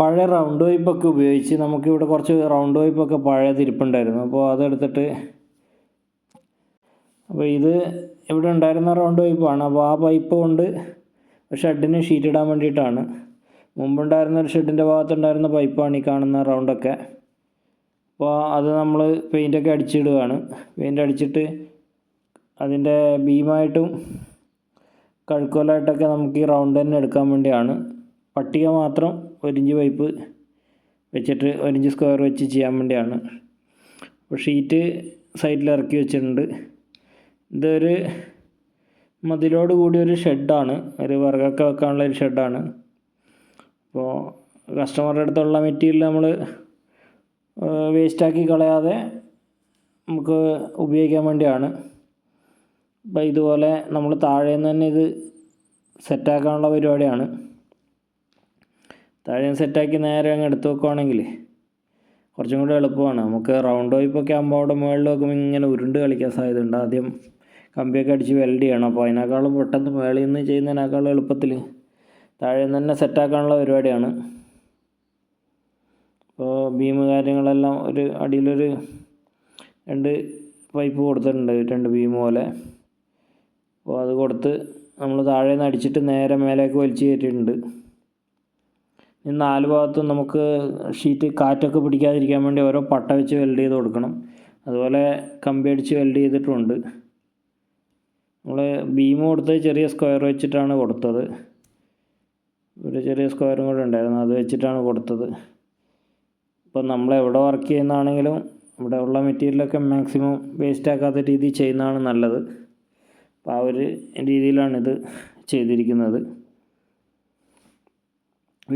പഴയ റൗണ്ട് വൈപ്പൊക്കെ ഉപയോഗിച്ച് നമുക്കിവിടെ കുറച്ച് റൗണ്ട് വൈപ്പൊക്കെ പഴയ തിരിപ്പുണ്ടായിരുന്നു. അപ്പോൾ അതെടുത്തിട്ട് അപ്പോൾ ഇത് ഇവിടെ ഉണ്ടായിരുന്ന റൗണ്ട് വൈപ്പാണ് അപ്പോൾ ആ പൈപ്പ് കൊണ്ട് ഷെഡിന് ഷീറ്റ് ഇടാൻ വേണ്ടിയിട്ടാണ്. മുമ്പുണ്ടായിരുന്ന ഒരു ഷെഡിന്റെ ഭാഗത്തുണ്ടായിരുന്ന പൈപ്പാണ് ഈ കാണുന്ന റൗണ്ടൊക്കെ അപ്പോൾ അത് നമ്മൾ പെയിന്റൊക്കെ അടിച്ചിടുകയാണ്. പെയിന്റ് അടിച്ചിട്ട് അതിന്റെ ബീമായിട്ടും കഴുക്കോലായിട്ടൊക്കെ നമുക്ക് ഈ റൗണ്ട് തന്നെ എടുക്കാൻ വേണ്ടിയാണ്. പട്ടിക മാത്രം ഒരിഞ്ച് പൈപ്പ് വെച്ചിട്ട് ഒരിഞ്ച് സ്ക്വയർ വെച്ച് ചെയ്യാൻ വേണ്ടിയാണ്. അപ്പോൾ ഷീറ്റ് സൈഡിൽ ഇറക്കി വെച്ചിട്ടുണ്ട്. ഇതൊരു മതിലോട് കൂടിയ ഒരു ഷെഡാണ്. ഒരു വിറകൊക്കെ വെക്കാനുള്ള ഒരു ഷെഡാണ്. അപ്പോൾ കസ്റ്റമറുടെ അടുത്തുള്ള മെറ്റീരിയൽ നമ്മൾ വേസ്റ്റാക്കി കളയാതെ നമുക്ക് ഉപയോഗിക്കാൻ വേണ്ടിയാണ്. അപ്പോൾ ഇതുപോലെ നമ്മൾ താഴെ നിന്ന് തന്നെ ഇത് സെറ്റാക്കാനുള്ള പരിപാടിയാണ്. താഴെ സെറ്റാക്കി നേരെ അങ്ങ് എടുത്ത് വെക്കുവാണെങ്കിൽ കുറച്ചും കൂടി എളുപ്പമാണ്. നമുക്ക് റൗണ്ട് വൈപ്പൊക്കെ ആകുമ്പോൾ അവിടെ മുകളിൽ ഇങ്ങനെ ഉരുണ്ട് കളിക്കാൻ സാധ്യതയുണ്ട്. ആദ്യം കമ്പിയൊക്കെ അടിച്ച് വെൽഡ് ചെയ്യണം. അപ്പോൾ അതിനേക്കാളും പെട്ടെന്ന് മേളിൽ നിന്ന് ചെയ്യുന്നതിനേക്കാളും എളുപ്പത്തിൽ താഴെ നിന്ന് തന്നെ സെറ്റാക്കാനുള്ള പരിപാടിയാണ്. അപ്പോൾ ബീം കാര്യങ്ങളെല്ലാം ഒരു അടിയിലൊരു രണ്ട് പൈപ്പ് കൊടുത്തിട്ടുണ്ട്. രണ്ട് ബീം പോലെ. അപ്പോൾ അത് കൊടുത്ത് നമ്മൾ താഴെ നിന്ന് അടിച്ചിട്ട് നേരെ മേലേക്ക് വലിച്ചു കയറ്റിയിട്ടുണ്ട്. നാല് ഭാഗത്തും നമുക്ക് ഷീറ്റ് കാറ്റൊക്കെ പിടിക്കാതിരിക്കാൻ വേണ്ടി ഓരോ പട്ട വെച്ച് വെൽഡ് ചെയ്ത് കൊടുക്കണം. അതുപോലെ കമ്പി അടിച്ച് വെൽഡ് ചെയ്തിട്ടുണ്ട്. നമ്മൾ ബീം കൊടുത്ത് ചെറിയ സ്ക്വയർ വെച്ചിട്ടാണ് കൊടുത്തത്. ഒരു ചെറിയ സ്ക്വയറും കൂടെ ഉണ്ടായിരുന്നു. അത് വെച്ചിട്ടാണ് കൊടുത്തത്. ഇപ്പം നമ്മൾ എവിടെ വർക്ക് ചെയ്യുന്നതാണെങ്കിലും ഇവിടെ ഉള്ള മെറ്റീരിയലൊക്കെ മാക്സിമം വേസ്റ്റ് ആക്കാത്ത രീതിയിൽ ചെയ്യുന്നതാണ് നല്ലത്. അപ്പോൾ ആ ഒരു രീതിയിലാണിത് ചെയ്തിരിക്കുന്നത്.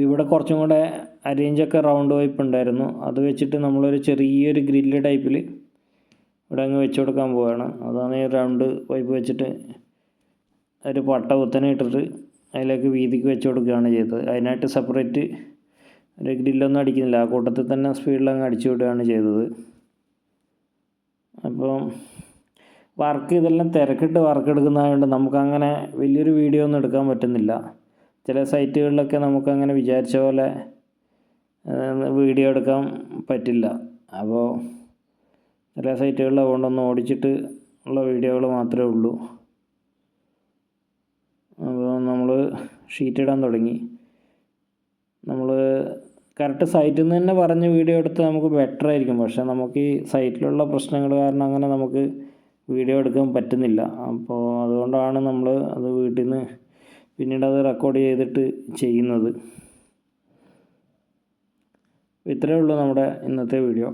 ഇവിടെ കുറച്ചും കൂടെ അരേഞ്ചൊക്കെ റൗണ്ട് വൈപ്പ് ഉണ്ടായിരുന്നു. അത് വെച്ചിട്ട് നമ്മളൊരു ചെറിയൊരു ഗ്രില്ല് ടൈപ്പിൽ ഇവിടെ അങ്ങ് വെച്ച് കൊടുക്കാൻ പോവുകയാണ് അതാണ് ഈ റൗണ്ട് വൈപ്പ് വെച്ചിട്ട് ഒരു പട്ട കുത്തനെ ഇട്ടിട്ട് അതിലേക്ക് വീതിക്ക് വെച്ച് കൊടുക്കുകയാണ് ചെയ്തത്. അതിനായിട്ട് സെപ്പറേറ്റ് ഒരു ഗ്രില്ലൊന്നും അടിക്കുന്നില്ല. ആ കൂട്ടത്തിൽ തന്നെ സ്പീഡിൽ അങ്ങ് അടിച്ചു വിടുകയാണ് ചെയ്തത്. അപ്പം വർക്ക് ഇതെല്ലാം തിരക്കിട്ട് വർക്ക് എടുക്കുന്നതുകൊണ്ട് നമുക്കങ്ങനെ വലിയൊരു വീഡിയോ ഒന്നും എടുക്കാൻ പറ്റുന്നില്ല. ചില സൈറ്റുകളിലൊക്കെ നമുക്കങ്ങനെ വിചാരിച്ച പോലെ വീഡിയോ എടുക്കാൻ പറ്റില്ല. അപ്പോൾ ചില സൈറ്റുകളിൽ അതുകൊണ്ടൊന്ന് ഓടിച്ചിട്ട് ഉള്ള വീഡിയോകൾ മാത്രമേ ഉള്ളൂ. അപ്പോൾ നമ്മൾ ഷീറ്റ് ഇടാൻ തുടങ്ങി. നമ്മൾ കറക്റ്റ് സൈറ്റിൽ നിന്ന് തന്നെ പറഞ്ഞ് വീഡിയോ എടുത്ത് നമുക്ക് ബെറ്റർ ആയിരിക്കും. പക്ഷേ നമുക്ക് ഈ സൈറ്റിലുള്ള പ്രശ്നങ്ങൾ കാരണം അങ്ങനെ നമുക്ക് വീഡിയോ എടുക്കാൻ പറ്റുന്നില്ല. അപ്പോൾ അതുകൊണ്ടാണ് നമ്മൾ അത് വീട്ടിൽ നിന്ന് പിന്നീട് അത് റെക്കോർഡ് ചെയ്തിട്ട് ചെയ്യുന്നത്. ഇത്രയേ ഉള്ളൂ നമ്മുടെ ഇന്നത്തെ വീഡിയോ